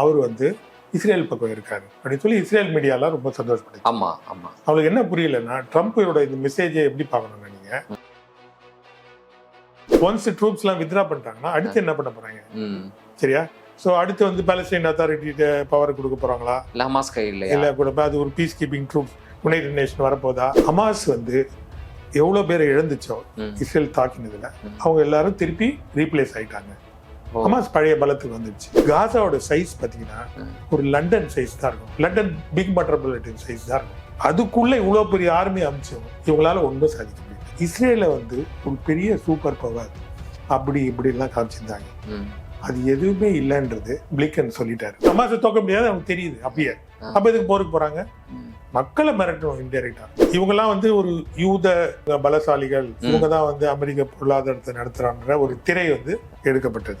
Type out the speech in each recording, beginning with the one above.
அவர் வந்து இஸ்ரேல் பக்கம் இருக்காரு. அப்படின்னு சொல்லி இஸ்ரேல் மீடியாலாம் ரொம்ப சந்தோஷப்படுது ஆமா ஆமா. அவங்களுக்கு என்ன புரியலன்னா ட்ரம்ப்போட இந்த மெசேஜை எப்படி பார்க்கணுங்க நீங்க ஒன்ஸ் ட்ரூப்ஸ்லாம் வித்ரா பண்ணிட்டாங்கன்னா அடுத்து என்ன பண்ண போறாங்க? சரியா? ஸோ அடுத்து வந்து பாலஸ்டைன் அத்தாரிட்டிட்ட பவர் கொடுக்க போறாங்களா? ஹமாஸ் கையில் இல்ல கூட அது ஒரு peace keeping troop United Nation வரப்போதா? Hamas வந்து எவ்வளவு பேரை இழந்துச்சோ. இஸ்ரேல் தாக்கினதுல. அவங்க எல்லாரும் திருப்பி ரீப்ளேஸ் ஆயிட்டாங்க. ஹமாஸ் பழைய பலத்துக்கு வந்துடுச்சு. காசாவோட சைஸ் பாத்தீங்கன்னா ம். ஒரு லண்டன் சைஸ் தான் இருக்கும். லண்டன் பிக் மெட்ரோபாலிட்டன் சைஸ் தான் இருக்கும். அதுக்குள்ள இவ்வளவு பெரிய ஆர்மி அமைச்சோம் இவங்களால ஒன்றும் சாதிக்க முடியல. இஸ்ரேல வந்து ஒரு பெரிய சூப்பர் பவர் அப்படி இப்படிலாம் காமிச்சிருந்தாங்க. அது எதுவுமே இல்லைன்றது பிளிக்கன் சொல்லிட்டாரு. ஹமாஸை தோக்க முடியாது அவனுக்கு தெரியுது அப்பயே. அப்ப எதுக்கு போருக்கு போறாங்க? ம். மக்களை மிரட்டணும் இன்டெரக்டா இவங்கெல்லாம் வந்து ஒரு யூத பலசாலிகள் இவங்க தான் வந்து அமெரிக்க பொருளாதாரத்தை நடத்துறான்ற ஒரு திரை வந்து எடுக்கப்பட்டது.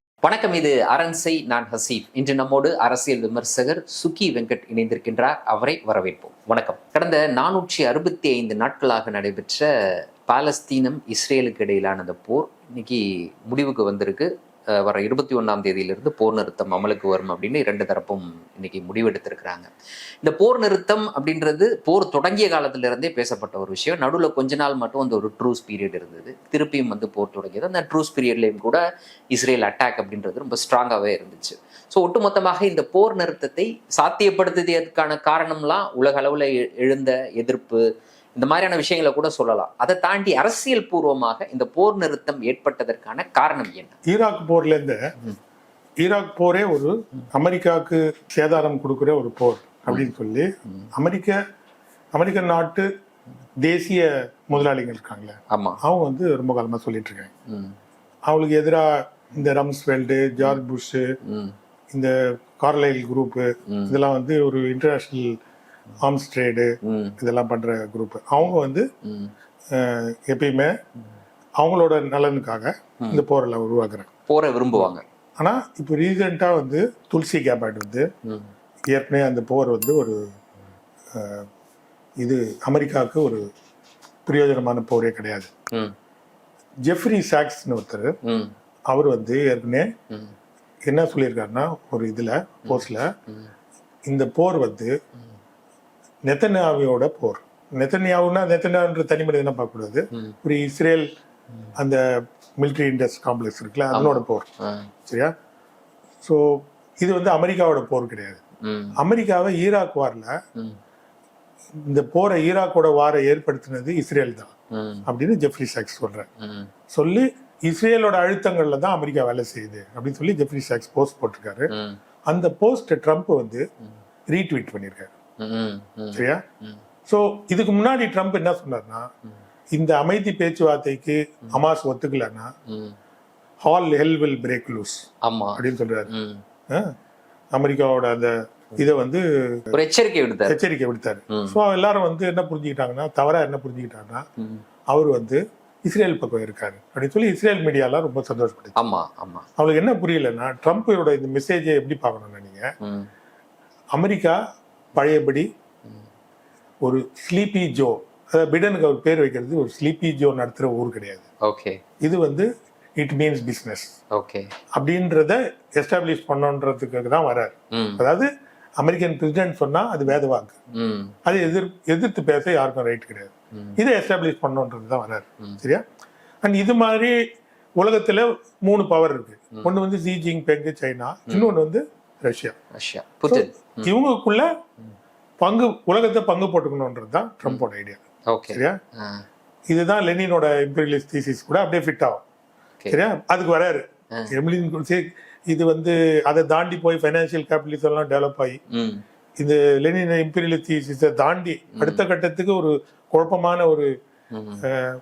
வணக்கம் இது அரண்சை நான் ஹசீப். இன்று நம்மோடு அரசியல் விமர்சகர் சுகி வெங்கட் இணைந்திருக்கின்றார். அவரை வரவேற்போம். வணக்கம். கடந்த நானூற்றி அறுபத்தி ஐந்து நாட்களாக நடைபெற்ற பாலஸ்தீனம் இஸ்ரேலுக்கு இடையிலான அந்த போர் இன்னைக்கு முடிவுக்கு வந்திருக்கு. வர இருபத்தி ஒன்றாம் தேதியிலிருந்து போர் நிறுத்தம் அமலுக்கு வரும் அப்படின்னு இரண்டு தரப்பும் இன்னைக்கு முடிவெடுத்திருக்கிறாங்க. இந்த போர் நிறுத்தம் அப்படின்றது போர் தொடங்கிய காலத்திலிருந்தே பேசப்பட்ட ஒரு விஷயம். நடுவில் கொஞ்ச நாள் மட்டும் அந்த ஒரு ட்ரூஸ் பீரியட் இருந்தது. திருப்பியும் வந்து போர் தொடங்கியது. அந்த ட்ரூஸ் பீரியட்லேயும் கூட இஸ்ரேல் அட்டாக் அப்படின்றது ரொம்ப ஸ்ட்ராங்காகவே இருந்துச்சு. ஸோ ஒட்டுமொத்தமாக இந்த போர் நிறுத்தத்தை சாத்தியப்படுத்தியதற்கான காரணம்லாம் உலக அளவில் எழுந்த எதிர்ப்பு இந்த மாதிரியான விஷயங்களை கூட சொல்லலாம். அதை தாண்டி அரசியல் பூர்வமாக இந்த போர் நிறுத்தம் ஏற்பட்டதற்கான காரணம் என்ன? ஈராக் போர்ல இருந்து ம். ஈராக் போரே ஒரு அமெரிக்காவுக்கு சேதாரம் கொடுக்குற ஒரு போர் அப்படின்னு சொல்லி. அமெரிக்க அமெரிக்க நாட்டு தேசிய முதலாளிகள் இருக்காங்களே ஆமா. அவங்க வந்து ரொம்ப காலமா சொல்லிட்டு இருக்காங்க. அவங்களுக்கு எதிராக இந்த ரம்ஸ்வெல்டு ஜார்ஜ் புஷ் ம், இந்த கார்லைல் குரூப்பு இதெல்லாம் வந்து ஒரு இன்டர்நேஷ்னல் ஆர்ம்ஸ் ட்ரேடு ம், இதெல்லாம் பண்ற குரூப் அவங்க வந்து எப்பயுமே அவங்களோட நலனுக்காக இந்த போரெல்லாம் உருவாக்குறாங்க. போரை விரும்புவாங்க. ஆனா இப்போ ரீசெண்டா வந்து துல்சி கேபாட் வந்து ஏற்கனவே அந்த போர் வந்து ஒரு இது அமெரிக்காவுக்கு ஒரு பிரயோஜனமான போரே கிடையாது. ஜெஃப்ரி சாக்ஸ்னு ஒருத்தர் அவர் வந்து ஏற்கனவே என்ன சொல்லியிருக்காருன்னா ஒரு இதுல போஸ்ட்ல இந்த போர் வந்து நெத்தன்யாவியோட போர். நெத்தன்யாவுன்னா நெத்தன்யான்ற தனி மனிதனை பார்க்கக்கூடாது. ஒரு இஸ்ரேல் அந்த மிலிட்ரி இண்டஸ்ட் காம்ப்ளெக்ஸ் இருக்குல்ல அதனோட போர். சரியா? ஸோ இது வந்து அமெரிக்காவோட போர் கிடையாது. அமெரிக்காவை ஈராக் வார்ல இந்த போரை ஈராக்கோட வாரை ஏற்படுத்தினது இஸ்ரேல் தான். அப்படின்னு ஜெஃப்ரி சாக்ஸ் சொல்றாரு. ம், சொல்லி இஸ்ரேலோட அழுத்தங்கள்ல தான் அமெரிக்கா வேலை செய்யுது அப்படின்னு சொல்லி ஜெஃப்ரி சாக்ஸ் போஸ்ட் போட்டிருக்காரு. அந்த போஸ்ட் ட்ரம்ப் வந்து ரீட்வீட் பண்ணியிருக்காரு. சரியா. ஸோ இதுக்கு முன்னாடி ட்ரம்ப் என்ன சொன்னார்னா இந்த அமைதி பேச்சுவார்த்தைக்கு Hamas ஒத்துக்கலைன்னா. All hell will break loose ஆமா. அப்படின்னு சொல்றாரு. அமெரிக்காவோட அந்த இதை வந்து ஒரு எச்சரிக்கை விடுத்தாரு. எச்சரிக்கை விடுத்தாரு. ஸோ எல்லாரும் வந்து என்ன புரிஞ்சுக்கிட்டாங்கன்னா தவறா என்ன புரிஞ்சுக்கிட்டாங்கன்னா. அவர் வந்து இஸ்ரேல் பக்கம் இருக்காரு அப்படின்னு சொல்லி இஸ்ரேல் மீடியாலாம் ரொம்ப சந்தோஷப்படுது ஆமா ஆமா. அவங்களுக்கு என்ன புரியலன்னா ட்ரம்ப்போட இந்த மெசேஜை எப்படி பார்க்கணும்னா நீங்க அமெரிக்கா பழையபடி. ஒரு ஸ்லீப்பி ஜோ பிடனுக்கு அவர் பேர் வைக்கிறது ஒரு ஸ்லீப்பி ஜோ நடத்துகிற ஊர் கிடையாது. ஓகே இது வந்து இட் மீன்ஸ் பிஸ்னஸ் ஓகே அப்படின்றத எஸ்டாப்ளிஷ் பண்ணணுன்றதுக்காக தான் வரார். அதாவது அமெரிக்கன் பிரசிடென்ட் சொன்னா அது வேத வாக்கு ம், அதை எதிர் எதிர்த்து பேச யாருக்கும் ரைட் கிடையாது. இதை எஸ்டாப்ளிஷ் பண்ணணுன்றது தான் வராரு. சரியா? அண்ட் இது மாதிரி உலகத்துல மூணு பவர் இருக்கு. ஒன்னு வந்து ஜி ஜிங்பெங் சைனா இன்னொன்னு வந்து ரஷ்யா. ரஷ்யா. புதின் இவங்களுக்குள்ள பங்கு உலகத்தை பங்கு போட்டுக்கணுன்றது தான் ட்ரம்ப்போட ஐடியா ஓகே. சரியா? இதுதான் லெனினோட இம்பீரியலிஸ்ட் தீசிஸ் கூட அப்படியே ஃபிட் ஆகும். சரியா? அதுக்கு வராரு. எமிலின் இது வந்து அதை தாண்டி போய் ஃபைனான்சியல் கேபிட்டலிசம் எல்லாம் டெவலப் ஆகி இந்த லெனின் இம்பீரியலிஸ்ட் தீசிஸை தாண்டி அடுத்த கட்டத்துக்கு ஒரு குழப்பமான ஒரு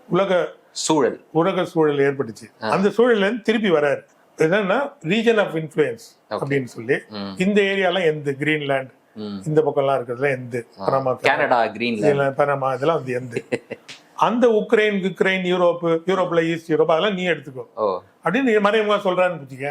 உலக சூழல். உலக சூழல் ஏற்பட்டுச்சு. அந்த சூழல்ல இருந்து திருப்பி வராரு. என்னன்னா ரீஜன் ஆஃப் இன்ஃப்ளூயன்ஸ் அப்படின்னு சொல்லி. இந்த ஏரியாலாம் எந்த? கிரீன்லாந்து ம். இந்த பக்கம்லாம் இருக்கிறதுல எந்த? பனாமா கனடா இதெல்லாம் பனாமா இதெல்லாம் வந்து எந்த? அந்த உக்ரைன் உக்ரைன் யூரோப் யூரோப்ல ஈஸ்ட் யூரோப் அதெல்லாம் நீ எடுத்துக்கோ. அப்படின்னு மறைமுகமா சொல்றான்னு வச்சுக்க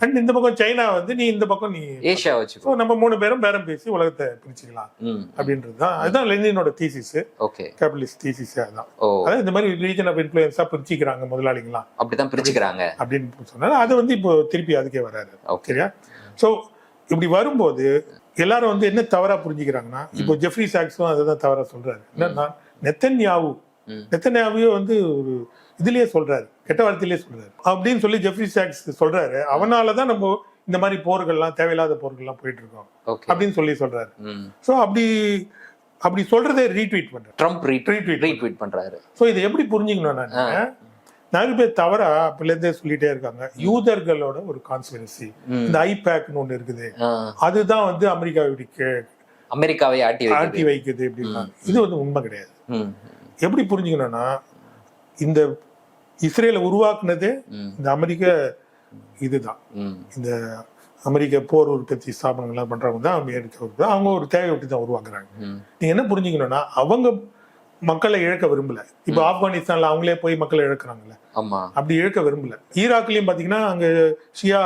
அண்ட் இந்த பக்கம் சைனா வந்து நீ இந்த பக்கம் நீ ஏஷியா வச்சுக்கோ. ஸோ நம்ம மூணு பேரும் பேரம் பேசி உலகத்தை பிரிச்சுக்கலாம் அப்படின்றது தான் அதுதான் லெனினோட தீசிஸ் ஓகே. கேபிட்டலிஸ்ட் தீசிஸ் அதுதான். ஓ. அதாவது இந்த மாதிரி ரீஜன் ஆஃப் இன்ஃபுளுன்ஸா பிரிச்சுக்கிறாங்க முதலாளிங்களாம் அப்படிதான் பிரிச்சுக்கிறாங்க. அப்படின்னு சொன்னாரு. அது வந்து இப்போ திருப்பி அதுக்கே ஓகே. சரியா? ஸோ இப்படி வரும்போது எல்லாரும் வந்து என்ன தவறா புரிஞ்சுக்கிறாங்கன்னா இப்போ ஜெஃப்ரி சாக்ஸும் அதை தான் தவறா சொல்றாரு. என்னன்னா நெத்தன்யாவு. ம். நெத்தன்யாவையும் வந்து ஒரு இதுலயே சொல்றாரு கெட்ட வார்த்தையிலேயே சொல்றாரு. அப்படின்னு சொல்லி ஜெஃப்ரி சாக்ஸ் சொல்றாரு. அவனால தான் நம்ம இந்த மாதிரி போர்கள்லாம் தேவையில்லாத போர்கள்லாம் போயிட்டு இருக்கோம் அப்படின்னு சொல்லி சொல்றாரு. ஸோ அப்படி அப்படி சொல்றதை ரீட்வீட் பண்றாரு. ட்ரம்ப் ரீட்வீட் பண்றாரு. ஸோ இதை எப்படி புரிஞ்சுக்கணும் நான் நிறைய பேர் தவறா அப்பலேருந்தே சொல்லிட்டே இருக்காங்க. யூதர்களோட ஒரு கான்ஸ்பிரசி. இந்த ஐபேக்னு ஒன்று இருக்குது. அதுதான் வந்து அமெரிக்காவை இப்படி கே- அமெரிக்காவை ஆட்டி ஆட்டி வைக்குது அப்படின்னா இது வந்து உண்மை கிடையாது. எப்படி புரிஞ்சுக்கணும்னா இந்த இஸ்ரேலை உருவாக்குனதே இந்த அமெரிக்க இதுதான். இந்த அமெரிக்க போர் உற்பத்தி ஸ்தாபனங்கள்லாம் பண்றவங்க தான் அமெரிக்கா. அவங்க ஒரு தேவை விட்டு தான் உருவாக்குறாங்க. நீங்க என்ன புரிஞ்சுக்கணும்னா அவங்க மக்களை இழக்க விரும்பல. இப்போ ஆப்கானிஸ்தான்ல அவங்களே போய் மக்களை இழக்கிறாங்கல்ல. அப்படி இழக்க விரும்பல. ஈராக்லயும் பாத்தீங்கன்னா அங்க ஷியா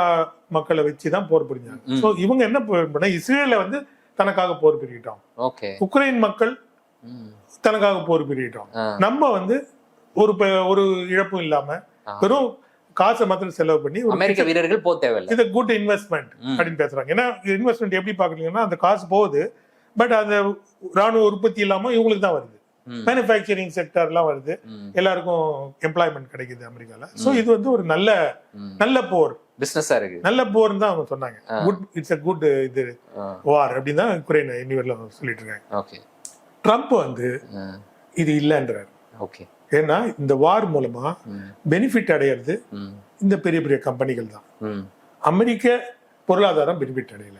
மக்களை வச்சு தான் போர் புரிஞ்சாங்க. ஸோ இவங்க என்ன பண்ண இஸ்ரேல வந்து தனக்காக போர் புரியட்டோம். உக்ரைன் மக்கள் தனக்காக போர் புரியட்டோம். நம்ம வந்து ஒரு ஒரு இழப்பும் இல்லாம. வெறும் காசை மாத்திரம் செலவு பண்ணி அமெரிக்க வீரர்கள் போக தேவையில்லை. இது குட் இன்வெஸ்ட்மெண்ட். அப்படின்னு பேசுறாங்க. ஏன்னா இன்வெஸ்ட்மெண்ட் எப்படி பாக்குறீங்கன்னா அந்த காசு போகுது பட் அந்த ராணுவ உற்பத்தி இல்லாம இவங்களுக்கு தான் வருது. மேனுஃபேக்சரிங் செக்டர்லாம் வருது. எல்லாருக்கும் எம்ப்ளாய்மெண்ட் கிடைக்குது அமெரிக்கால. சோ இது வந்து ஒரு நல்ல. நல்ல போர். பிசினஸா இருக்கு. நல்ல போர்னு தான் அவங்க சொன்னாங்க. குட் இட்ஸ் a குட் இது வார் அப்படின்னு தான் உக்ரைன் இனிவரில் சொல்லிட்டு இருக்காங்க. ட்ரம்ப் வந்து இது இல்லைன்றாரு. ஓகே ஏன்னா இந்த வார் மூலமா. பெனிஃபிட் அடையிறது. இந்த பெரிய பெரிய கம்பெனிகள் தான். அமெரிக்க பொருளாதாரம் பெனிஃபிட் அடையல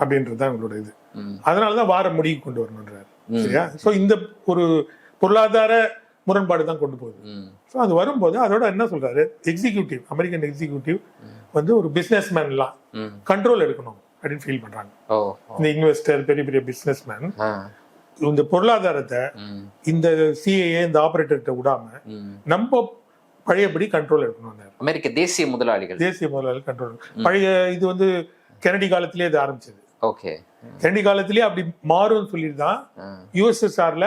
அப்படின்றது தான் இது ம். அதனால தான் வார முடிவு கொண்டு வரணுன்றாரு சரியா ஸோ இந்த ஒரு பொருளாதார முரண்பாடு தான் கொண்டு போகுது. ஸோ அது வரும்போது அதோட என்ன சொல்றாரு எக்ஸிக்யூட்டிவ் அமெரிக்கன் எக்ஸிக்யூட்டிவ் வந்து ஒரு பிஸ்னஸ் மேன்லாம். கண்ட்ரோல் எடுக்கணும் அப்படின்னு ஃபீல் பண்றாங்க. இந்த இன்வெஸ்டர் பெரிய பெரிய பிஸ்னஸ் மேன் இந்த பொருளாதாரத்தை. இந்த சிஏஏ இந்த ஆபரேட்டர்கிட்ட விடாம. நம்ம பழையபடி கண்ட்ரோல் எடுக்கணும் அமெரிக்க தேசிய முதலாளிகள். தேசிய முதலாளி கண்ட்ரோல் பழைய இது வந்து கெனடி காலத்திலேயே இது ஆரம்பிச்சது. ஓகே. கெனடி காலத்திலேயே அப்படி மாறும்னு சொல்லிட்டு தான் யூஎஸ்எஸ்ஆர்ல.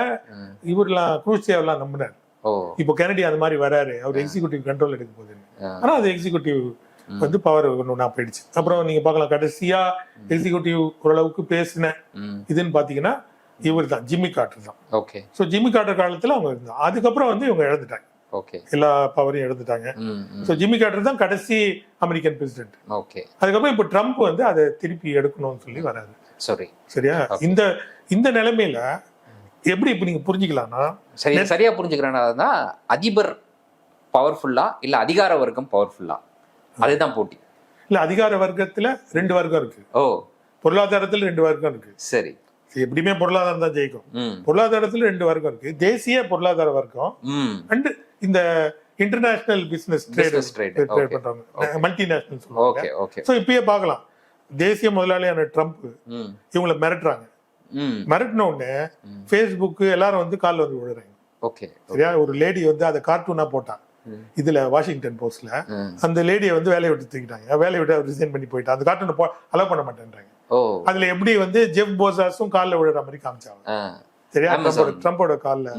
இவர்லாம் குரூசியாவெல்லாம் நம்பினார். இப்போ கெனடி அந்த மாதிரி வராரு. அவர் எக்ஸிகூட்டிவ் கண்ட்ரோல் எடுக்க போகுதுன்னு. ஆனா அது எக்ஸிகூட்டிவ் வந்து பவர் ஒன்று போயிடுச்சு. அப்புறம் நீங்க பார்க்கலாம் கடைசியா எக்ஸிகூட்டிவ் ஓரளவுக்கு பேசின. இதுன்னு பாத்தீங்கன்னா இவர் தான் ஜிம்மி கார்டர் தான். ஓகே. ஸோ ஜிம்மி கார்டர் காலத்துல அவங்க இருந்தாங்க. அதுக்கப்புறம் வந்து இவங்க இழந்துட்டாங்க. ஓகே. எல்லா பவரையும் இழந்துட்டாங்க. ஸோ ஜிம்மி கார்டர் தான் கடைசி அமெரிக்கன் பிரசிடென்ட் ஓகே. அதுக்கப்புறம் இப்போ ட்ரம்ப் வந்து அதை திருப்பி எடுக்கணும்னு சொல்லி வராரு. சாரி சரியா? இந்த இந்த நிலைமையில எப்படி இப்ப நீங்க புரிஞ்சுக்கலாம்னா சரி சரியா புரிஞ்சுக்கிறேன்னா அதிபர் பவர்ஃபுல்லா இல்ல அதிகார வர்க்கம் பவர்ஃபுல்லா அதுதான் போட்டி. இல்ல அதிகார வர்க்கத்துல ரெண்டு வர்க்கம் இருக்கு. ஓ. பொருளாதாரத்துல ரெண்டு வர்க்கம் இருக்கு. சரி. எப்படியுமே பொருளாதாரம் தான் ஜெயிக்கும். பொருளாதாரத்துல ரெண்டு வர்க்கம் இருக்கு. தேசிய பொருளாதார வர்க்கம் அண்ட் இந்த இன்டர்நேஷனல் பிசினஸ் ட்ரேட் okay. பண்றவங்க. மல்டிநேஷனல் சொல்லுவாங்க. ஸோ இப்பயே பார்க்கலாம். தேசிய முதலாளியான ட்ரம்ப் இவங்களை மிரட்டுறாங்க. மிரட்டின உடனே. ஃபேஸ்புக் எல்லாரும் வந்து காலில் வந்து விழுறாங்க. ஓகே சரியா? ஒரு லேடி வந்து அதை கார்ட்டூனா போட்டான். இதுல வாஷிங்டன் போஸ்ட்ல. அந்த லேடியை வந்து வேலையை விட்டு தூக்கிட்டாங்க. வேலையை விட்டு ரிசைன் பண்ணி போயிட்டான். அந்த கார்ட்டூனை அலோவ் பண்ண மாட்டேன்றாங்க. அதுல எப்படி வந்து ஜெஃப் போசாஸும் காலில் விழுற மாதிரி காமிச்சாங்க. சரியா. ட்ரம்போட ட்ரம்போட காலில்.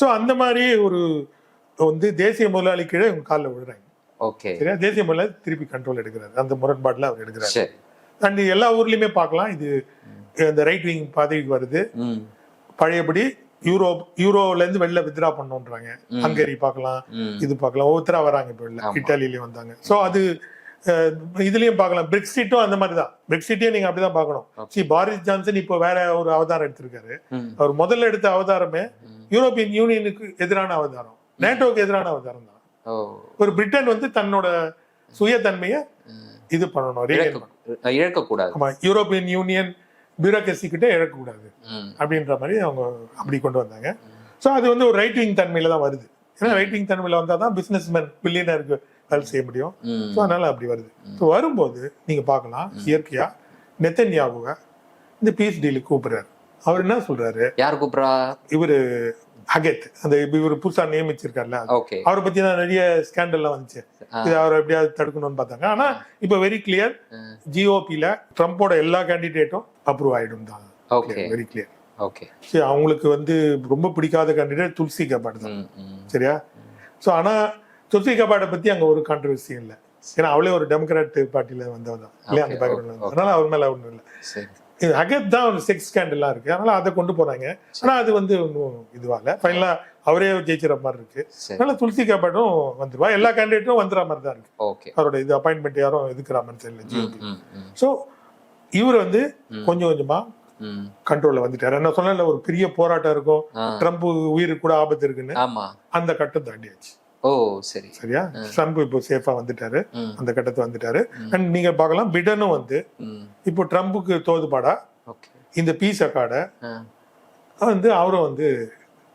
ஸோ அந்த மாதிரி ஒரு வந்து தேசிய முதலாளி கீழே இவங்க காலில் விழுறாங்க. ஓகே. சரியா? தேசிய முதலாளி திருப்பி கண்ட்ரோல் எடுக்கிறாரு. அந்த முரண்பாடுல அவர் எடுக்கிறாரு. அண்ட் எல்லா ஊர்லயுமே பார்க்கலாம். இது இந்த ரைட் விங் பதவிக்கு வருது. பழையபடி யூரோ யூரோல இருந்து வெளில வித்ரா பண்ணோன்றாங்க ஹங்கேரி பார்க்கலாம். இது பார்க்கலாம். ஒவ்வொருத்தரா வராங்க இப்போ. இட்டாலியிலயும் வந்தாங்க. சோ அது இதுலயும் பார்க்கலாம். பிரெக்சிட்டும் அந்த மாதிரி தான் பிரெக்சிட்டையும் நீங்க அப்படிதான் பார்க்கணும். சி பாரிஸ் ஜான்சன் இப்போ வேற ஒரு அவதாரம் எடுத்திருக்காரு. அவர் முதல்ல எடுத்த அவதாரமே. யூரோப்பியன் யூனியனுக்கு எதிரான அவதாரம். நேட்டோக்கு எதிரான அவதாரம் தான் ஒரு பிரிட்டன் வந்து தன்னோட சுயத்தன்மையை. இது பண்ணணும். இழக்கக்கூடாது. ஆமா யூரோப்பியன் யூனியன் பியூரோக்ரஸி கிட்ட இழக்கக்கூடாது. அப்படின்ற மாதிரி அவங்க அப்படி கொண்டு வந்தாங்க. ஸோ அது வந்து ஒரு ரைட் விங் தன்மையில தான் வருது. ஏன்னா ரைட் விங் தன்மையில வந்தால் தான் பிஸ்னஸ் மேன் பில்லியனருக்கு வேலை செய்ய முடியும். ஸோ அதனால அப்படி வருது. ஸோ வரும்போது நீங்க பார்க்கலாம் இயற்கையா நெத்தன்யாவுவை இந்த டீலுக்கு கூப்பிடுறாரு. அவர் என்ன சொல்றாரு? யார் கூப்பிடுறா? இவரு அகத். அந்த இவர் புதுசா நியமிச்சிருக்காருல்ல அவரை பத்தி தான் நிறைய ஸ்கேண்டல்லாம் வந்துச்சு. இது அவரை எப்படியாவது தடுக்கணும்னு பார்த்தாங்க. ஆனா இப்ப வெரி கிளியர் ஜிஓபில ட்ரம்போட எல்லா கேண்டிடேட்டும் அப்ரூவ் ஆயிடும் தான். Very clear okay. சரி அவங்களுக்கு வந்து ரொம்ப பிடிக்காத கேண்டிடேட் துளசி கபாட் தான். சரியா? ஸோ ஆனா துளசி கபாட்டை பத்தி அங்க ஒரு கான்ட்ரவர்சி இல்லை. ஏன்னா அவளே ஒரு டெமோக்ராட் பார்ட்டில வந்தவ தான். இல்லையா அந்த Okay, பேக்ரவுண்ட்ல okay, அதனால அவர் மேல ஒன்றும் இல்லை. இது அகத் தான் ஒரு செக்ஸ் ஸ்கேண்டல்லாம் இருக்கு. அதனால அதை கொண்டு போறாங்க. ஆனா அது வந்து ஒன்றும் இதுவால ஃபைனலா அவரே ஜெயிச்சிட மாதிரி இருக்கு. அதனால துளசி கபாட்டும் வந்துருவா. எல்லா கேண்டிடேட்டும் வந்துற மாதிரி தான் இருக்கு. அவரோட இது அப்பாயின்மெண்ட் யாரும் எதுக்குற மாதிரி தெரியல. ஜிஓபி ஸோ இவர் வந்து கொஞ்சம் கொஞ்சமா கண்ட்ரோல்ல வந்துட்டாரு. என்ன சொன்னேன்ல ஒரு பெரிய போராட்டம் இருக்கும். ட்ரம்ப் உயிருக்கு கூட ஆபத்து இருக்குன்னு. அந்த கட்டம் தாண்டியாச்சு. ஓ சரி. சரியா? ட்ரம்ப் இப்போ சேஃபா வந்துட்டாரு. அந்த கட்டத்தை வந்துட்டாரு. அண்ட் நீங்க பார்க்கலாம் பிடனும் வந்து இப்போ ட்ரம்புக்கு தோதுபாடா? இந்த பீஸ் அக்கார்டை ஆ. வந்து அவரும் வந்து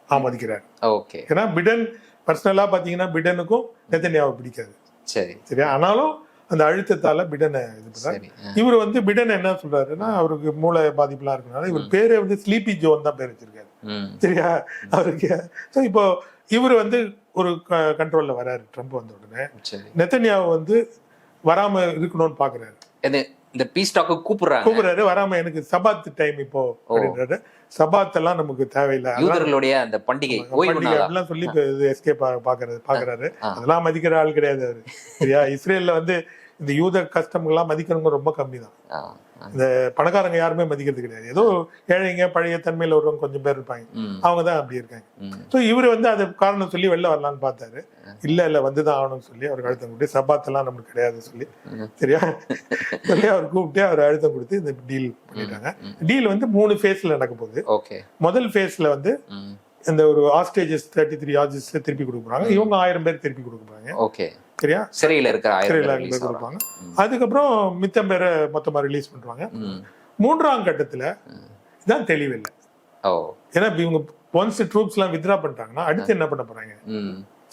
ஆமதிக்கிறார். ஓகே. ஏன்னா பிடன் பர்சனலா பாத்தீங்கன்னா பிடனுக்கும் நெத்தன்யாவை பிடிக்காது. சரி. சரியா? ஆனாலும் அந்த அழுத்தத்தால பிடனை இது பண்றாரு. இவர் வந்து பிடன் என்ன சொல்றாருன்னா அவருக்கு மூளை பாதிப்புலாம் இருக்கனால இவர் பேரே வந்து ஸ்லீப்பி ஜோன் தான் பேர் வச்சிருக்காரு. சரியா? அவருக்கு இப்போ இவர் வந்து ஒரு கண்ட்ரோல்ல வராரு ட்ரம்ப் வந்த உடனே. நெத்தன்யாவை வந்து வராம இருக்கணும்னு பாக்குறாரு. இது இந்த பீஸ் டாக்கு கூப்பிடுறாங்க? கூப்பிடுறாரு வராம எனக்கு சபாத் டைம் இப்போ அப்படின்றாரு. சபாத் எல்லாம் நமக்கு தேவையில்லை. யூதர்களுடைய அந்த பண்டிகை பண்டிகை அப்படிலாம் சொல்லி எஸ்கேப் பாக்குறது பாக்குறாரு. அதெல்லாம் மதிக்கிற ஆள் கிடையாது அவரு. சரியா? இஸ்ரேல்ல வந்து இந்த யூத கஸ்டம்லாம் மதிக்கிறவங்க ரொம்ப கம்மி தான். இந்த பணக்காரங்க யாருமே மதிக்கிறது கிடையாது. ஏதோ ஏழைங்க பழைய தன்மையில வருவங்க கொஞ்சம் பேர் இருப்பாங்க. அவங்க தான் அப்படி இருக்காங்க. ஸோ இவர் வந்து அதை காரணம் சொல்லி வெளில வரலான்னு பார்த்தாரு. இல்ல இல்ல வந்துதான் ஆகணும்னு சொல்லி அவருக்கு அழுத்தம் கொடுத்து சபாத்தெல்லாம் நமக்கு கிடையாது சொல்லி. சரியா? சொல்லி அவர் கூப்பிட்டு அவர் அழுத்தம் கொடுத்து இந்த டீல் பண்ணிட்டாங்க. டீல் வந்து மூணு ஃபேஸ்ல நடக்க போகுது. ஓகே. முதல் ஃபேஸ்ல வந்து இந்த ஒரு ஆஸ்டேஜஸ் தேர்ட்டி த்ரீ ஆர்ஜஸ்ல திருப்பி கொடுக்க போறாங்க இவங்க ஆயிரம் பேர் திருப்பி கொடுக்க போறாங்க. ஓகே. சரியா சிறையில இருக்கிற சிறையில். கொடுப்பாங்க அதுக்கப்புறம் மித்தம் பேரை மொத்தமா ரிலீஸ் பண்றாங்க. ம். மூன்றாம் கட்டத்துல இதான் தெளிவில்லை. ஏன்னா இவங்க ஒன்ஸ் ட்ரூப்ஸ் எல்லாம் வித்ரா பண்ணிட்டாங்கன்னா அடுத்து என்ன பண்ண போறாங்க?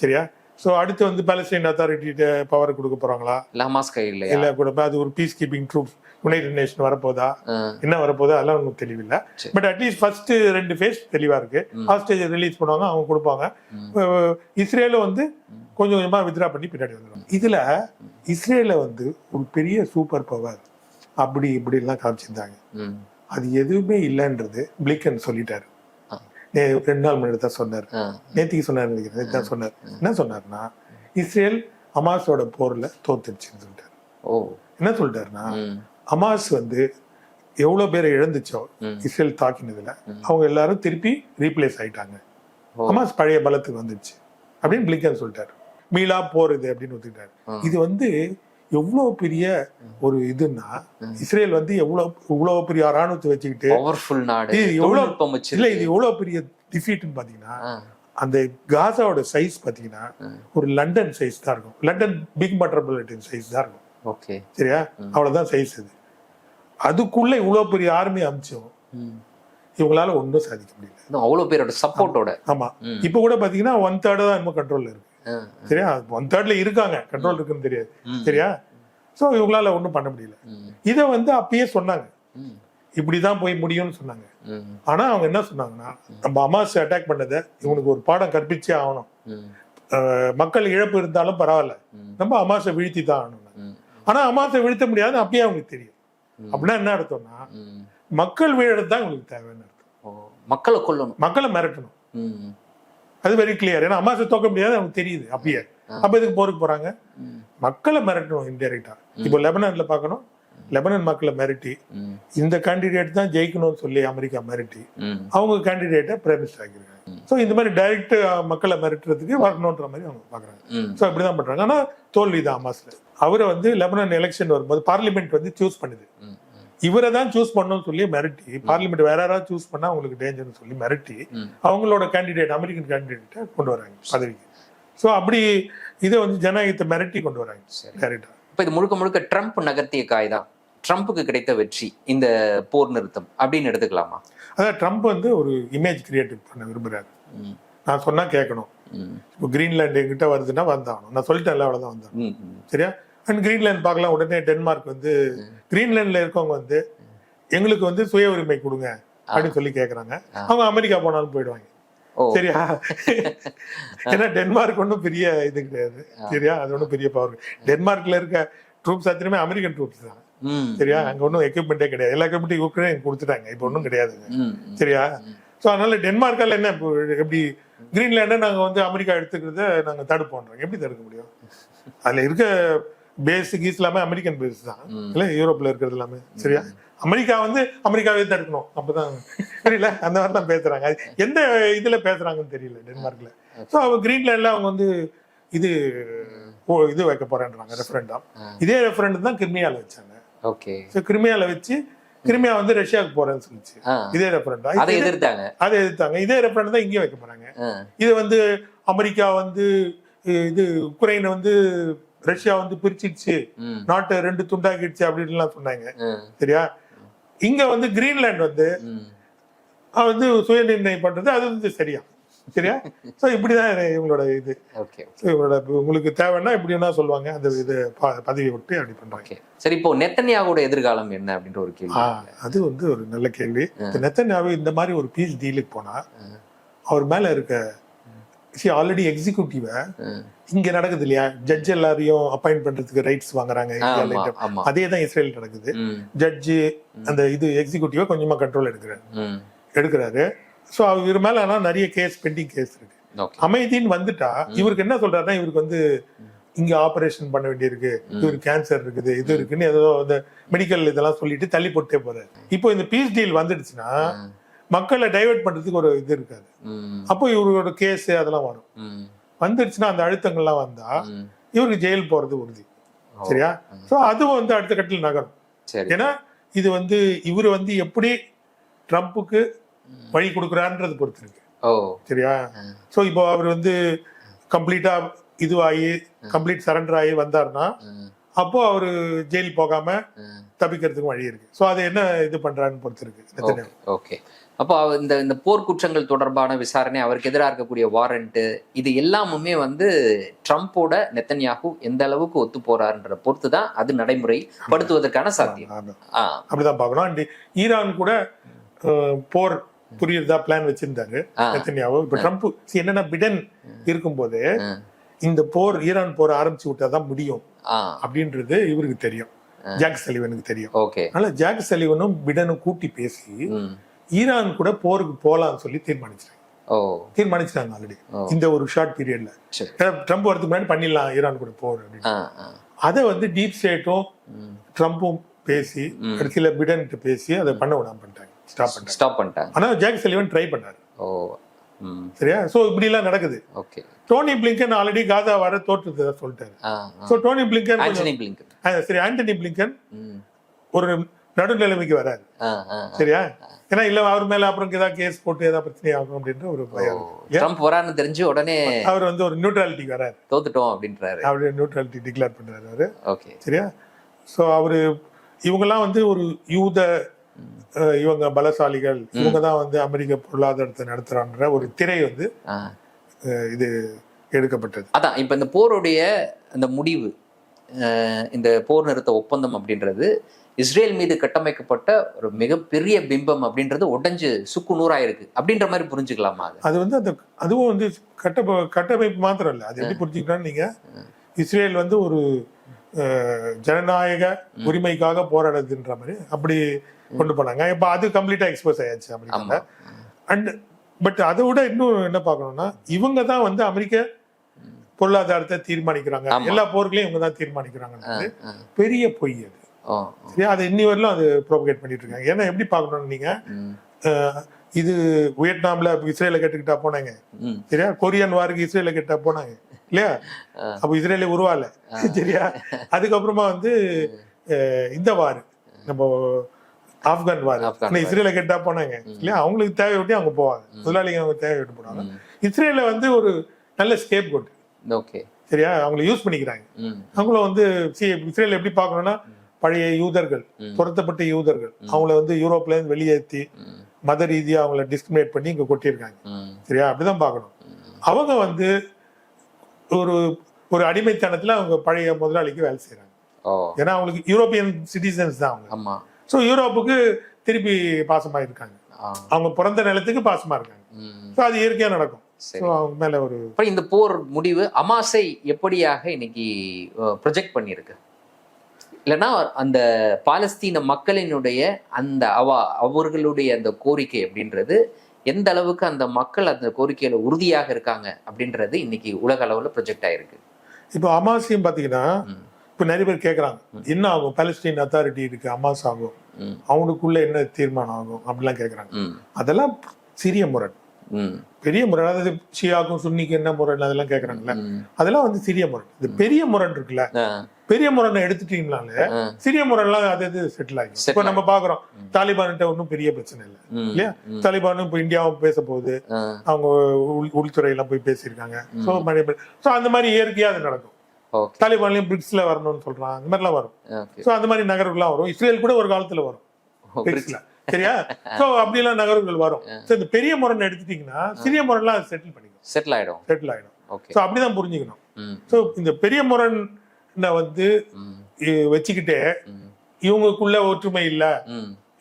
சரியா? சோ அடுத்து வந்து பாலஸ்டைன் அத்தாரிட்டி பவர் கொடுக்க போறாங்களா? லஹமாஸ் கையிலையா? இல்ல கூட அது ஒரு peace keeping troop United Nation வரப்போதா? என்ன வரப்போதா? அதெல்லாம் நமக்கு தெளிவில்லை. பட் அட்லீஸ்ட் ஃபர்ஸ்ட் ரெண்டு ஃபேஸ் தெளிவா இருக்கு. ஹாஸ்டேஜ் ரிலீஸ் பண்ணுவாங்க அவங்க கொடுப்பாங்க. இஸ்ரேலும் வந்து கொஞ்சம் கொஞ்சமா வித்ரா பண்ணி பின்னாடி வந்துடும் இதுல இஸ்ரேல வந்து ஒரு பெரிய சூப்பர் பவர் அப்படி இப்படி எல்லாம் காமிச்சிருந்தாங்க அது எதுவுமே இல்லைன்றது பிளிக்கன் சொல்லிட்டாரு. நே- ரெண்டு நாள் முன்னாடி தான் சொன்னார். நேத்திக்கு சொன்னார் நினைக்கிறேன். தான் சொன்னார். என்ன சொன்னார்னா இஸ்ரேல் அமாஸோட போர்ல தோத்துருச்சுன்னு சொல்லிட்டாரு. ஓ. என்ன சொல்லிட்டாருன்னா ம் அமாஸ் வந்து எவ்வளவு பேரை இழந்துச்சோ. இஸ்ரேல் தாக்கினதுல அவங்க எல்லாரும் திருப்பி ரீப்ளேஸ் ஆயிட்டாங்க. ஹமாஸ் பழைய பலத்துக்கு வந்துச்சு அப்படின்னு பிளிக்கன் சொல்லிட்டாரு. மீளா போர் இது அப்படின்னு ஒத்துக்கிட்டாரு. இது வந்து எவ்வளவு பெரிய ஒரு இதுன்னா இஸ்ரேல் வந்து எவ்வளவு இவ்வளவு பெரிய ராணுவத்தை வச்சுக்கிட்டு பவர்ஃபுல் நாடு. இல்ல இது எவ்வளவு பெரிய டிஃபீட்னு பாத்தீங்கன்னா அந்த காசாவோட சைஸ் பாத்தீங்கன்னா ஒரு லண்டன் சைஸ் தான் இருக்கும். லண்டன் பிக் மெட்ரோபாலிட்டன் சைஸ் தான் இருக்கும். ஓகே சரியா? அவ்வளவுதான் சைஸ் இது அதுக்குள்ள இவ்வளவு பெரிய ஆர்மி அமிச்சோம் இவங்களால ஒன்றும் சாதிக்க முடியல. அவ்வளவு பேரோட சப்போர்ட்டோட ஆமா இப்ப கூட பாத்தீங்கன்னா ஒன் தேர்ட் தான் இன்னும் கண்ட்ரோல்ல இருக்கு. சரியா? ஒன் தேர்ட்ல இருக்காங்க. கண்ட்ரோல் இருக்குன்னு தெரியாது. சரியா? சோ இவங்களால ஒண்ணும் பண்ண முடியல. இத வந்து அப்பயே சொன்னாங்க. ம், இப்படிதான் போய் முடியும்னு சொன்னாங்க. ஆனா அவங்க என்ன சொன்னாங்கன்னா நம்ம அமாஸ் அட்டாக் பண்ணதை இவனுக்கு ஒரு பாடம் கற்பிச்சே ஆகணும். மக்கள் இழப்பு இருந்தாலும் பரவாயில்ல. நம்ம அமாஸை வீழ்த்தி தான் ஆகணும் ஆனா அமாஸை வீழ்த்த முடியாதுன்னு அப்பயே அவங்களுக்கு தெரியும். அப்படின்னா என்ன அர்த்தம்னா. மக்கள் வீழறது தான் உங்களுக்கு தேவைன்னு அர்த்தம். மக்களை கொல்லணும். மக்களை மிரட்டணும். அது வெரி கிளியர் ஏன்னா அமாசை தோக்க முடியாது அவங்களுக்கு தெரியுது அப்பயே அப்ப எதுக்கு போருக்கு போறாங்க? மக்களை மிரட்டணும் இன்டெரக்டா இப்போ லெபனான்ல பார்க்கணும். லெபனான் மக்களை மிரட்டி இந்த கேண்டிடேட் தான் ஜெயிக்கணும்னு சொல்லி அமெரிக்கா மிரட்டி. அவங்க கேண்டிடேட்டை பிரைம் மினிஸ்டர் ஆக்கிருக்காங்க. ஸோ இந்த மாதிரி டைரக்ட் மக்களை மிரட்டுறதுக்கு வரணுன்ற மாதிரி அவங்க பாக்குறாங்க. ஸோ அப்படிதான் பண்றாங்க. ஆனா தோல்வி தான் அமாஸ்ல அவரை வந்து லெபனான் எலெக்ஷன் வரும்போது பார்லிமெண்ட் வந்து சூஸ் பண்ணுது. இவரை தான் சூஸ் பண்ணணும்னு சொல்லி மிரட்டி பார்லிமெண்ட் வேற யாராவது சூஸ் பண்ணா அவங்களுக்கு டேஞ்சர்னு சொல்லி மிரட்டி. அவங்களோட கேண்டிடேட் அமெரிக்கன் கேண்டிடேட்டை கொண்டு வராங்க பதவிக்கு. ஸோ அப்படி இதை வந்து ஜனநாயகத்தை மிரட்டி கொண்டு வராங்க. டேரக்டா இப்ப இது முழுக்க முழுக்க ட்ரம்ப் நகர்த்திய காய்தான் ட்ரம்ப்புக்கு கிடைத்த வெற்றி இந்த போர் நிறுத்தம் அப்படின்னு எடுத்துக்கலாமா? அதான் ட்ரம்ப் வந்து ஒரு இமேஜ் கிரியேட் பண்ண விரும்புறாரு. நான் சொன்னா கேட்கணும். இப்போ கிரீன்லாந்து என்கிட்ட வருதுன்னா வந்தாகணும் நான் சொல்லிட்டேன்ல அவ்வளவுதான் வந்தேன். சரியா? அண்ட் கிரீன்லாந்து பார்க்கலாம். உடனே டென்மார்க் வந்து கிரீன்லாந்துல இருக்கவங்க வந்து எங்களுக்கு வந்து சுய உரிமை கொடுங்க அப்படின்னு சொல்லி கேக்குறாங்க. ஆ. அவங்க அமெரிக்கா போனாலும் போயிடுவாங்க. சரியா? ஏன்னா டென்மார்க் ஒன்றும் பெரிய இது கிடையாது. சரியா? அது ஒன்றும் பெரிய பவர் டென்மார்க்ல இருக்க ட்ரூப்ஸ் அத்தனையுமே அமெரிக்கன் ட்ரூப்ஸ் தான். சரியா? அங்க ஒன்றும் எக்யூப்மெண்ட்டே கிடையாது. எல்லா எக்யூப்மெண்ட்டையும் யுக்ரைன் கொடுத்துட்டாங்க. இப்போ ஒன்றும் கிடையாதுங்க. சரியா? ஸோ அதனால டென்மார்க்கால என்ன எப்படி கிரீன்லாண்டை நாங்கள் வந்து அமெரிக்கா எடுத்துக்கிறத நாங்கள் தடுப்போன்றோம். எப்படி தடுக்க முடியும்? அதில் இருக்க பேஸ் கீஸ் எல்லாமே அமெரிக்கன் பேஸ் தான். இல்லை யூரோப்ல இருக்கிறது எல்லாமே. சரியா? அமெரிக்கா வந்து அமெரிக்காவே தடுக்கணும் அப்பதான் தெரியல அந்த மாதிரி தான் பேசுறாங்க. எந்த இதுல பேசுறாங்கன்னு தெரியல டென்மார்க்ல ஸோ அவங்க கிரீன்லாண்ட்ல அவங்க வந்து இது ஓ இது வைக்க போறேன்றாங்க ரெஃபரண்டம் இதே ரெஃபரண்டம் தான் கிரிமியால வச்சாங்க. ஓகே. ஸோ கிரிமியால வச்சு கிரிமியா வந்து ரஷ்யாவுக்கு போறேன்னு சொல்லிச்சு. இதே ரெஃபரண்டம் அதை எதிர்த்தாங்க. அதை எதிர்த்தாங்க. இதே ரெஃபரண்ட் தான் இங்கே வைக்க போறாங்க. இது வந்து அமெரிக்கா வந்து இது உக்ரைனை வந்து ரஷ்யா வந்து பிரிச்சிடுச்சு நாட்டை ரெண்டு துண்டாக்கிடுச்சு அப்படின்லாம் சொன்னாங்க. சரியா? இங்க வந்து கிரீன்லாந்து வந்து வந்து சுய நிர்ணயம் பண்றது அது வந்து சரியா? சரியா? சோ இப்படிதான் இவங்களோட இது. இவங்களோட உங்களுக்கு தேவைன்னா இப்படி வேணா சொல்லுவாங்க. அந்த இது ப- பதவியை விட்டு அப்படி பண்றாங்க. சரி இப்போ நெத்தன்யாவோட எதிர்காலம் என்ன அப்படின்ற ஒரு கேள்வி. அது வந்து ஒரு நல்ல கேள்வி. நெத்தன்யாவு இந்த மாதிரி ஒரு பீஸ் டீலுக்கு போனா அவர் மேல இருக்க ஆல்ரெடி எக்ஸிக்யூட்டிவ. இங்க நடக்குது இல்லையா? ஜட்ஜ் எல்லாரையும் அப்பாயிண்ட் பண்றதுக்கு ரைட்ஸ் வாங்குறாங்க அதே தான் இஸ்ரேல் நடக்குது. ஜட்ஜு அந்த இது எக்ஸிக்யூட்டிவா கொஞ்சமா கண்ட்ரோல் எடுக்கிறாரு. எடுக்கிறாரு. ஸோ இவர் மேல ஆனா நிறைய கேஸ் பெண்டிங் கேஸ் இருக்கு. அமைதின்னு வந்துட்டா இவருக்கு என்ன சொல்றாருன்னா இவருக்கு வந்து இங்க ஆபரேஷன் பண்ண வேண்டியிருக்கு. இவருக்கு கேன்சர் இருக்குது இது இருக்குன்னு ஏதோ இந்த மெடிக்கல் இதெல்லாம் சொல்லிட்டு தள்ளி போட்டே போறாரு. இப்போ இந்த பீஸ் டீல் வந்துடுச்சுன்னா மக்களை டைவர்ட் பண்றதுக்கு ஒரு இது இருக்காது. அப்போ இவரோட கேஸ் அதெல்லாம் வரும். ம். வந்துடுச்சுன்னா அந்த அழுத்தங்கள்லாம் வந்தா இவருக்கு ஜெயில் போறது உறுதி. சரியா? சோ அதுவும் வந்து அடுத்த கட்டத்தில் நகரும். ஏன்னா இது வந்து இவர் வந்து எப்படி ட்ரம்ப்புக்கு வழி கொடுக்குறான்றது பொறுத்து இருக்கு சரியா? சோ இப்போ அவர் வந்து கம்ப்ளீட்டா இதுவாகி கம்ப்ளீட் சரண்டர் ஆகி வந்தாருன்னா அப்போ அவரு ஜெயில் போகாம தப்பிக்கிறதுக்கு வழி இருக்கு. சோ அது என்ன இது பண்றான்னு பொறுத்து இருக்கு. ஓகே அப்போ இந்த இந்த போர்க்குற்றங்கள் தொடர்பான விசாரணை அவருக்கு எதிராக இருக்கக்கூடிய வாரண்ட் இது எல்லாமுமே வந்து ட்ரம்ப்போட நெத்தன்யாகு எந்த அளவுக்கு ஒத்து போறாருன்ற பொறுத்து தான் அது நடைமுறைப்படுத்துவதற்கான சாத்தியம். அப்படிதான் பார்க்கணும். அண்ட் ஈரான் கூட போர் புரியுறதா பிளான் வச்சிருந்தாரு. நெத்தன்யாவு இப்ப ட்ரம்ப் என்னன்னா பிடன் இருக்கும்போது. இந்த போர் ஈரான் போர் ஆரம்பிச்சு விட்டாதான் முடியும். அப்படின்றது இவருக்கு தெரியும். ஜாக் சலிவனுக்கு தெரியும். ஓகே. அதனால ஜாக் சலிவனும் பிடனும் கூட்டி பேசி ஈரான் கூட போருக்கு போலாம்னு சொல்லி தீர்மானிச்சிட்டாங்க. ஓ. தீர்மானிச்சிட்டாங்க ஆல்ரெடி. இந்த ஒரு ஷார்ட் பீரியட்ல ட்ரம்ப் வரதுக்கு முன்னாடி பண்ணிடலாம் ஈரான் கூட போர் அப்படின்னு. அதை வந்து டீப் ஸ்டேட்டும் ட்ரம்ப்பும் பேசி கடைசியில பிடன் பேசி அதை பண்ண விடாம பண்ணிட்டாங்க. ஸ்டாப் பண்ணிட்டாங்க. ஸ்டாப் பண்ணிட்டாங்க. ஆனா ஜாக் சலிவன் ட்ரை பண்ணாரு. ஓ. சரியா? சோ இப்படி எல்லாம் நடக்குது. Okay Tony Blinken already Gaza வர தோற்றுறதா சொல்லிட்டாரு. சோ டோனி பிளிங்கன் சரி ஆண்டனி பிளிங்கன் ஒரு நடுநிலைமைக்கு ஆ சரியா? ஏன்னா இல்ல அவர் மேல அப்புறம் ஏதாவது கேஸ் போட்டு ஏதாவது பிரச்சனை ஆகும் அப்படின்ற ஒரு பயம். ட்ரம்ப் வரான்னு தெரிஞ்சு உடனே அவர் வந்து ஒரு நியூட்ரலிட்டிக்கு வராரு. தோத்துட்டோம் அப்படின்றாரு. அவரு நியூட்ரலிட்டி டிக்ளேர் பண்றாரு அவரு. ஓகே சரியா? சோ அவரு இவங்கெல்லாம் வந்து ஒரு யூத இவங்க பலசாலிகள் இவங்க தான் வந்து அமெரிக்க பொருளாதாரத்தை நடத்துறான்ற ஒரு திரை வந்து இது எடுக்கப்பட்டது. அதான் இப்ப இந்த போருடைய அந்த முடிவு இந்த போர் நிறுத்த ஒப்பந்தம் அப்படின்றது இஸ்ரேல் மீது கட்டமைக்கப்பட்ட ஒரு மிகப்பெரிய பிம்பம் அப்படின்றது உடைஞ்சு சுக்கு நூறாயிருக்கு. அப்படின்ற மாதிரி புரிஞ்சுக்கலாமா அது? அது வந்து அந்த அதுவும் வந்து கட்ட கட்டமைப்பு மாத்திரம் இல்லை அது எப்படி புரிஞ்சுக்கலாம்னு நீங்க இஸ்ரேல் வந்து ஒரு ஜனநாயக உரிமைக்காக போராடுதுன்ற மாதிரி அப்படி கொண்டு போனாங்க. இப்ப அது கம்ப்ளீட்டா எக்ஸ்போஸ் ஆயாச்சு அமெரிக்கால. அண்ட் பட் அதை விட இன்னும் என்ன பார்க்கணும்னா இவங்க தான் வந்து அமெரிக்க பொருளாதாரத்தை தீர்மானிக்கிறாங்க. எல்லா போர்களையும் இவங்க தான் தீர்மானிக்கிறாங்கன்றது பெரிய பொய் அது. சரியா? அதை இன்னி வரலும் அது ப்ரோபகேட் பண்ணிட்டு இருக்காங்க. ஏன்னா எப்படி பார்க்கணும்னு நீங்க இது வியட்நாம்ல இஸ்ரேல கேட்டுக்கிட்டா போனாங்க. சரியா? கொரியன் வாருக்கு இஸ்ரேல கேட்டா போனாங்க. இல்லையா. அப்போ இஸ்ரேலே உருவால. சரியா? அதுக்கப்புறமா வந்து இந்த வார். நம்ம ஆப்கான் வார் ஆப்கான் ஆனா இஸ்ரேல கேட்டா போனாங்க. இல்லையா? அவங்களுக்கு தேவை விட்டு அவங்க போவாங்க. முதலாளிங்க அவங்க தேவை விட்டு போனாங்க. இஸ்ரேல வந்து ஒரு நல்ல ஸ்கேப் கோட் ஓகே. சரியா? அவங்கள யூஸ் பண்ணிக்கிறாங்க. அவங்கள வந்து இஸ்ரேல் எப்படி பார்க்கணும்னா பழைய யூதர்கள். துரத்தப்பட்ட யூதர்கள். அவங்கள வந்து யூரோப்ல இருந்து வெளியேற்றி மத ரீதியா அவங்கள டிஸ்கிரிமினேட் பண்ணி இங்க கொட்டியிருக்காங்க. சரியா? அப்படிதான் பார்க்கணும். அவங்க வந்து ஒரு ஒரு அடிமைத்தனத்துல அவங்க பழைய முதலாளிக்கு வேலை செய்றாங்க. ஓ. ஏன்னா அவங்களுக்கு யூரோப்பியன் சிட்டிசன்ஸ் தான் அவங்க. ஆமா. ஸோ யூரோப்புக்கு திருப்பி பாசமா இருக்காங்க. அவங்க பிறந்த நிலத்துக்கு பாசமா இருக்காங்க. ஸோ அது இயற்கையா நடக்கும் மேல ஒரு இந்த போர் முடிவு அமாசை எப்படியாக இன்னைக்கு ப்ரொஜெக்ட் பண்ணியிருக்கு இல்லைன்னா அந்த பாலஸ்தீன மக்களினுடைய அந்த அவ அவர்களுடைய அந்த கோரிக்கை அப்படின்றது எந்த அளவுக்கு அந்த மக்கள் அந்த கோரிக்கையில உறுதியாக இருக்காங்க அப்படின்றது இன்னைக்கு உலக அளவுல ப்ரொஜெக்ட் ஆயிருக்கு இப்போ அமாசியம் பாத்தீங்கன்னா ம். இப்போ நிறைய பேர் கேட்குறாங்க என்ன ஆகும்? பாலஸ்டீன் அத்தாரிட்டி இருக்கு அமாஸ் ஆகும். அவனுக்குள்ள என்ன தீர்மானம் ஆகும்? அப்படிலாம் கேட்குறாங்க அதெல்லாம் சிறிய முரண். பெரிய முரண். அதாவது ஷியாக்கும் சுன்னிக்கு என்ன முரண் அதெல்லாம் கேட்குறாங்கல்ல. அதெல்லாம் வந்து சிறிய முரண். இந்த பெரிய முரண் இருக்குல்ல. பெரிய முரணை எடுத்துட்டீங்கனாலே. சிறிய முரண்லாம் அது அது செட்டில் Settle இப்போ நம்ம பாக்குறோம். தாலிபான்கிட்ட ஒன்றும் பெரிய பிரச்சனை இல்லை. இல்லையா. தாலிபானும் இப்போ இந்தியாவும் பேச போகுது. அவங்க உள் உள்துறை எல்லாம் போய் பேசியிருக்காங்க. ஸோ ஸோ அந்த மாதிரி இயற்கையா அது நடக்கும். தாலிபான்லயும் பிரிக்ஸ்ல வரணும்னு சொல்றான் அந்த மாதிரிலாம் வரும். ஸோ அந்த மாதிரி நகர்கள்லாம் வரும். இஸ்ரேல் கூட ஒரு காலத்துல வரும். ஓ, பிரிக்ஸ்ல. சரியா? ஸோ அப்படிலாம் நகரங்கள் வரும். ஸோ இந்த பெரிய முரண் எடுத்துட்டீங்கன்னா சிறிய முரண்லாம் செட்டில் பண்ணிக்கும். செட்டில் ஆயிடும். செட்டில் ஆயிடும். ஸோ அப்படிதான் புரிஞ்சுக்கணும். ஸோ இந்த பெரிய முரண் வந்து வச்சுக்கிட்டே இவங்களுக்குள்ள ஒற்றுமை இல்ல.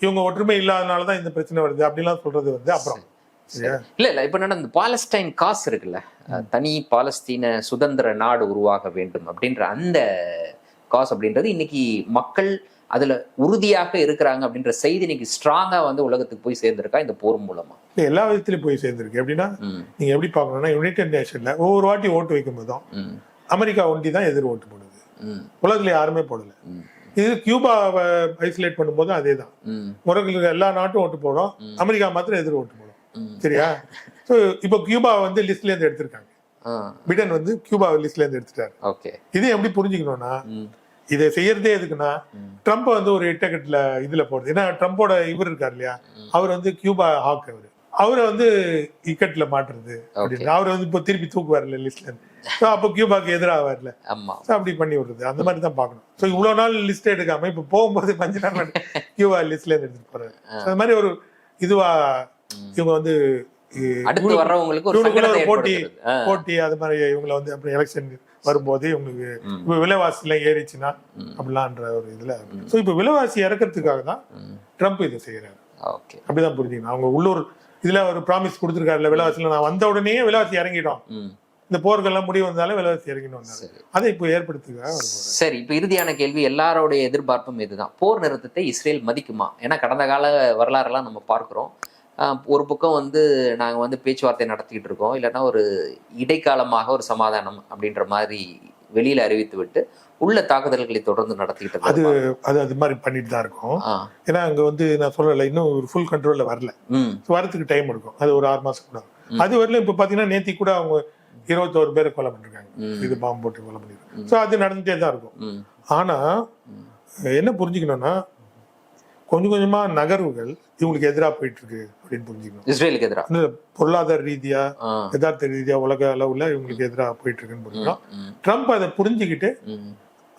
இவங்க ஒற்றுமை இல்லாதனால தான் இந்த பிரச்சனை வருது. அப்படிலாம் சொல்றது வந்து அப்புறம்? இல்ல இல்ல இப்ப என்னன்னா இந்த பாலஸ்டைன் காசு இருக்குல்ல தனி பாலஸ்தீன சுதந்திர நாடு உருவாக வேண்டும் அப்படின்ற அந்த காசு அப்படின்றது இன்னைக்கு மக்கள் அதுல உறுதியாக இருக்கிறாங்க அப்படின்ற செய்தி இன்னைக்கு ஸ்ட்ராங்கா வந்து உலகத்துக்கு போய் சேர்ந்திருக்கா இந்த போர் மூலமா? எல்லா விதத்திலயும் போய் சேர்ந்துருக்கு. எப்படின்னா நீங்க எப்படி பார்க்கணும்னா யுனைடெட் நேஷன்ல ஒவ்வொரு வாட்டி ஓட்டு வைக்கும் போதும் அமெரிக்கா ஒண்டி தான் எதிர் ஓட்டு போடுது. உலகத்துல யாருமே போடல. இது கியூபாவை ஐசோலேட் பண்ணும்போதும் அதே தான் ம், உலகத்துல எல்லா நாட்டும் ஓட்டு போடும் அமெரிக்கா மாத்திரம் எதிர் ஓட்டு. சரியா? ஸோ இப்போ கியூபா வந்து லிஸ்ட்ல இருந்து எடுத்திருக்காங்க. பிடன் வந்து கியூபா லிஸ்ட்ல இருந்து எடுத்துட்டாரு. ஓகே. இது எப்படி புரிஞ்சுக்கணும்னா இதை செய்யறதே எதுக்குன்னா. ட்ரம்ப் வந்து ஒரு எட்டக்கெட்ல இதுல போடுது. ஏன்னா ட்ரம்போட இவர் இருக்கார் இல்லையா? அவர் வந்து கியூபா ஹாக் அவர். அவரை வந்து இக்கட்ல மாட்டுறது அப்படின்னு அவர் வந்து இப்போ திருப்பி தூக்கு வரல லிஸ்ட்ல இருந்து ஸோ அப்போ கியூபாக்கு எதிராக வரல. ஸோ அப்படி பண்ணி விடுறது. அந்த மாதிரி தான் பார்க்கணும். ஸோ இவ்வளோ நாள் லிஸ்ட் எடுக்காம இப்போ போகும்போது கொஞ்ச நாள் கியூபா லிஸ்ட்ல இருந்து எடுத்துட்டு போறாரு. அந்த மாதிரி ஒரு இதுவா இவங்க வந்து அடுத்து வர்றவங்களுக்கு ஒரு போட்டி போட்டி அது மாதிரி இவங்களை வந்து அப்புறம் எலெக்ஷன் வரும்போது இவங்களுக்கு. இப்ப விலைவாசி எல்லாம் ஏறிச்சுன்னா அப்படிலான்ற ஒரு இதுல. ஸோ இப்போ விலைவாசி இறக்கிறதுக்காக தான் ட்ரம்ப் இதை செய்யறாரு ஓகே. அப்படிதான் புரிஞ்சுக்கணும். அவங்க உள்ளூர் இதுல ஒரு ப்ராமிஸ் கொடுத்துருக்காருல விலைவாசியில நான் வந்த உடனே விலைவாசி இறங்கிட்டோம். ம். இந்த போர்கள்லாம் முடிவு வந்தாலே விலைவாசி இறங்கிடும் சரி. அதை இப்போ போறாரு. சரி இப்ப இறுதியான கேள்வி எல்லாரோடைய எதிர்பார்ப்பும் இதுதான். போர் நிறுத்தத்தை இஸ்ரேல் மதிக்குமா? ஏன்னா கடந்த கால வரலாறுலாம் நம்ம பார்க்கிறோம். ஒரு பக்கம் வந்து நாங்க வந்து பேச்சுவார்த்தை நடத்திக்கிட்டு இருக்கோம். இல்லைன்னா ஒரு இடைக்காலமாக ஒரு சமாதானம் அப்படின்ற மாதிரி வெளியில அறிவித்து விட்டு உள்ள தாக்குதல்களை தொடர்ந்து நடத்திக்கிட்டு அது இருக்கோம் அது அது மாதிரி பண்ணிட்டு தான் இருக்கும். ஏன்னா அங்க வந்து நான் சொல்லல இன்னும் ஒரு ஃபுல் கண்ட்ரோல்ல வரல. வரதுக்கு டைம் எடுக்கும். அது ஒரு ஆறு மாசம் கூட. அது வரல இப்ப பாத்தீங்கன்னா நேத்தி கூட அவங்க இருபத்தோரு பேரை கொலை பண்ணிருக்காங்க. இது பாம்பு போட்டு கொலை பண்ணிருக்காங்க. ஸோ அது நடந்துட்டே தான் இருக்கும். ம். ஆனா என்ன புரிஞ்சுக்கணும்னா கொஞ்சம் கொஞ்சமா நகர்வுகள் இவங்களுக்கு எதிராக போயிட்டு இருக்கு. அப்படின்னு புரிஞ்சுக்கணும். இஸ்ரேலுக்கு எதிரா? இந்த பொருளாதார ரீதியா யதார்த்த ரீதியா உலக அளவுல இவங்களுக்கு எதிராக போயிட்டு இருக்குன்னு புரிஞ்சுக்கணும் ட்ரம்ப் அதை புரிஞ்சுக்கிட்டு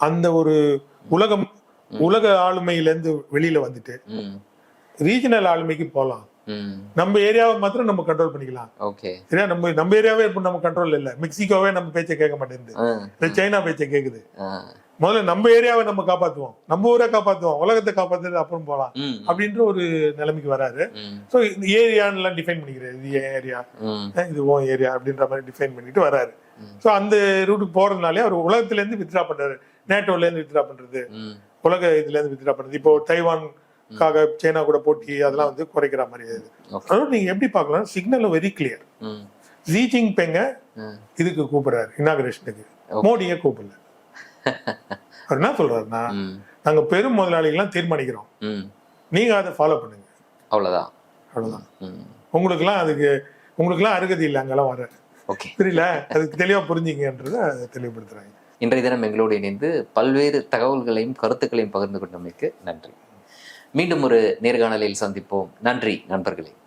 அந்த ஒரு உலகம் உலக ஆளுமையில இருந்து வெளியில வந்துட்டு ரீஜனல் ஆளுமைக்கு போகலாம். நம்ம ஏரியாவை மாத்திரம் நம்ம கண்ட்ரோல் பண்ணிக்கலாம். சரியா நம்ம நம்ம ஏரியாவே இப்போ நம்ம கண்ட்ரோல் இல்ல. மெக்சிகோவே நம்ம பேச்சை கேட்க மாட்டேங்குது. சைனா பேச்சை கேக்குது. முதல்ல நம்ம ஏரியாவை நம்ம காப்பாத்துவோம். நம்ம ஊரை காப்பாத்துவோம். உலகத்தை காப்பாத்துறது அப்புறம் போலாம். ம். அப்படின்ற ஒரு நிலைமைக்கு வராரு. ஸோ இந்த ஏரியான்லாம் டிஃபைன் பண்ணிக்கிறாரு. இது என் ஏரியா. இது ஓன் ஏரியா அப்படின்ற மாதிரி டிஃபைன் பண்ணிட்டு வராரு. ஸோ அந்த ரூட்டுக்கு போறதுனாலே அவர் உலகத்துல இருந்து வித்ரா பண்றாரு. நேட்டோல இருந்து வித்ரா பண்றது உலக இதுல இருந்து வித்ரா பண்றது. இப்போ தைவான்காக சைனா கூட போட்டி அதெல்லாம் வந்து குறைக்கிற மாதிரி அது ஓகே அதோட நீங்க எப்படி பார்க்கலாம்? Signal very clear Xi Jinping ம். இதுக்கு கூப்பிடுறாரு இனாகரேஷனுக்கு மோடியை கூப்பிடல. அவர் என்ன சொல்றாருன்னா நாங்க பெரும் முதலாளிகள்லாம் தீர்மானிக்கிறோம். நீங்க அதை ஃபாலோ பண்ணுங்க. அவ்வளவுதான். ம் உங்களுக்குலாம் அதுக்கு உங்களுக்குலாம் அருகதி இல்லை அங்கெல்லாம் வர ஓகே. புரியல? அதுக்கு தெளிவா புரிஞ்சுங்கன்றத தெளிவுபடுத்துறாங்க. இன்றைய தினம் எங்களோடு இணைந்து பல்வேறு தகவல்களையும் கருத்துக்களையும் பகிர்ந்து கொண்டமைக்கு நன்றி. மீண்டும் ஒரு நேர்காணலில் சந்திப்போம். நன்றி நண்பர்களே.